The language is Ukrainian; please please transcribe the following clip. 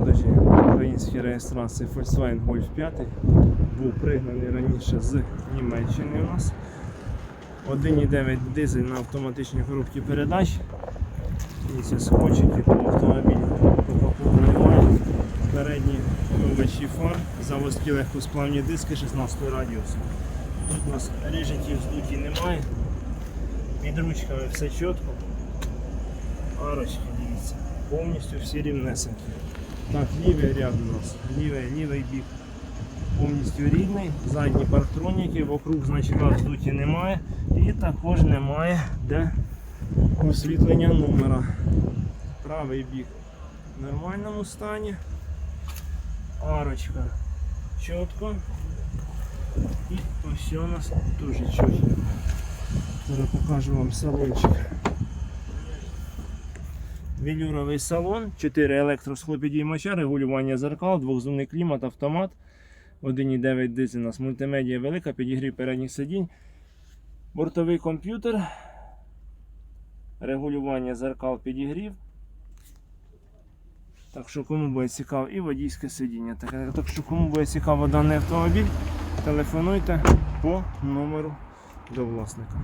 продажі українській реєстрації Volkswagen Golf 5. Був пригнаний раніше з Німеччини у нас. 1,9 дизель на автоматичній коробці передач. Дивіться, скотчики по автомобілю немає. Передні вимивачі фар, заводські легкосплавні диски 16 радіусу. Тут у нас ріжиків здуті немає. Під ручками все чітко. Арочки, дивіться, повністю всі рівнесенькі. Так, лівий ряд у нас, лівий, лівий бік повністю рідний, задні парктроніки, вокруг значка вздуті немає і також немає де освітлення номера. Правий бік в нормальному стані. Арочка чітко. І ось у нас дуже чітко. Зараз покажу вам салончик. Велюровий салон, 4 електросхлопідіймача, регулювання зеркал, двохзонний клімат, автомат, 1,9 дизель у нас мультимедія велика, підігрів передніх сидінь, бортовий комп'ютер, регулювання зеркал підігрів. Так що кому буде цікаво і водійське сидіння. Так, так що кому буде цікаво даний автомобіль, телефонуйте по номеру до власника.